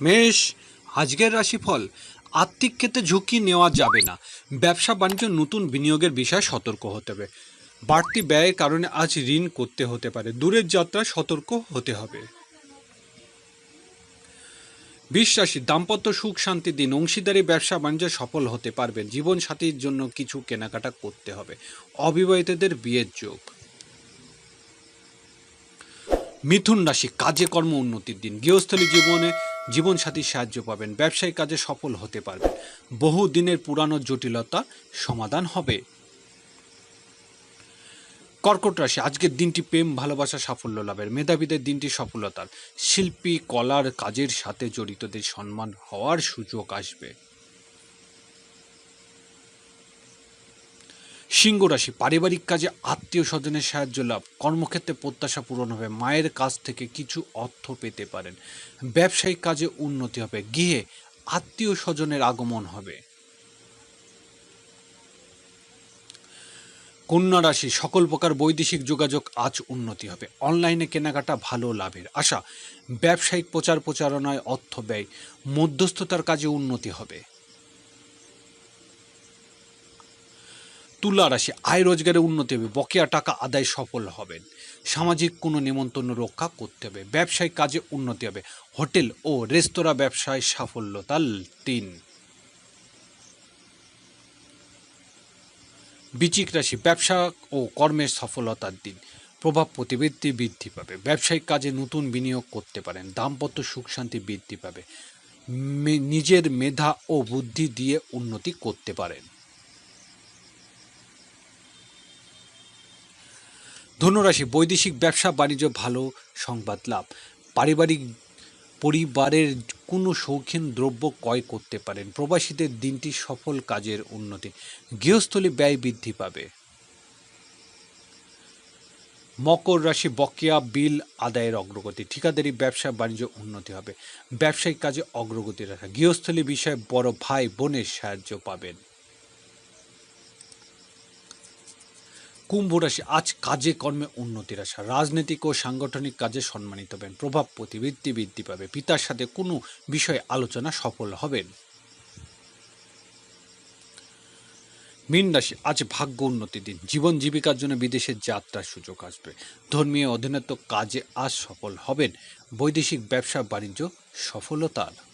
মেষ, আজকের রাশিফল, আর্থিক ক্ষেত্রে ঝুঁকি নেওয়া যাবে না। ব্যবসা বাণিজ্য নতুন বিনিয়োগের বিষয়ে সতর্ক হতে হবে। বাড়তি ব্যয়ের কারণে আজ ঋণ করতে হতে পারে। দূরের যাত্রা সতর্ক হতে হবে। বিশ্বাসী দাম্পত্য সুখ, শান্তি দিন। অংশীদারি, ব্যবসা বাণিজ্য সফল হতে পারবেন জীবন সাথীর জন্য কিছু কেনাকাটা করতে হবে। অবিবাহিতদের বিয়ের যোগ। মিথুন রাশি, কাজে কর্ম উন্নতির দিন। গৃহস্থলী জীবনে জীবনসাথীর সাহায্য পাবেন, ব্যবসায়িক কাজে সফল হতে পারবেন। বহু দিনের পুরানো জটিলতা সমাধান হবে। কর্কট রাশি, আজকের দিনটি প্রেম, ভালোবাসা, সাফল্য লাভের। মেধাবীদের দিনটি সফলতার। শিল্পী, কলার কাজের সাথে জড়িতদের সম্মান হওয়ার সুযোগ আসবে। সিংহ রাশি, পারিবারিক কাজে আত্মীয় স্বজনের সাহায্য লাভ, কর্মক্ষেত্রে প্রত্যাশা পূরণ হবে, মায়ের কাছ থেকে কিছু অর্থ পেতে পারেন। ব্যবসায়িক কাজে উন্নতি হবে গিয়ে আত্মীয় স্বজনের আগমন হবে। কন্যা রাশি, সকল প্রকার বৈদেশিক যোগাযোগ আজ উন্নতি হবে, অনলাইনে কেনাকাটা ভালো লাভের আশা, ব্যবসায়িক প্রচার প্রচারণায় অর্থ ব্যয়, মধ্যস্থতার কাজে উন্নতি হবে। তুলা রাশি, আয় রোজগারে উন্নতি হবে, বকেয়া টাকা আদায় সফল হবেন। সামাজিক কোনো নিমন্ত্রণ রক্ষা করতে হবে, ব্যবসায়িক কাজে উন্নতি হবে। হোটেল ও রেস্তোরাঁ ব্যবসায় সাফল্যতা তিন। বিচিক রাশি, ব্যবসা ও কর্মের সফলতার দিন প্রভাব প্রতিবৃত্তি বৃদ্ধি পাবে, ব্যবসায়িক কাজে নতুন বিনিয়োগ করতে পারেন, দাম্পত্য সুখ শান্তি বৃদ্ধি পাবে। নিজের মেধা ও বুদ্ধি দিয়ে উন্নতি করতে পারেন। ধনুরাশি বৈদেশিক ব্যবসা, বাণিজ্য, ভালো সংবাদ লাভ। পারিবারিক পরিবারের কোনো শৌখিন দ্রব্য ক্রয় করতে পারেন। প্রবাসীদের দিনটি সফল কাজের উন্নতি। গৃহস্থলী ব্যয় বৃদ্ধি পাবে। মকর রাশি, বকেয়া বিল আদায়ের অগ্রগতি। ঠিকাদারি, ব্যবসা, বাণিজ্য উন্নতি হবে। ব্যবসায়িক কাজে অগ্রগতি রাখা গৃহস্থলী বিষয়ে বড় ভাই বোনের সাহায্য পাবেন। কুম্ভ রাশি আজ কাজে, কর্মে উন্নতির আশা। রাজনৈতিক ও সাংগঠনিক কাজে সম্মানিত হবেন। প্রভাব প্রতিবৃত্তি বৃদ্ধি পাবে। পিতার সাথে কোনো বিষয়ে আলোচনা সফল হবেন। মীন রাশি, আজ ভাগ্য উন্নতির দিন। জীবন জীবিকার জন্য বিদেশের যাত্রার সুযোগ আসবে। ধর্মীয় অধীনত্ব কাজে আজ সফল হবেন। বৈদেশিক ব্যবসা, বাণিজ্য সফলতার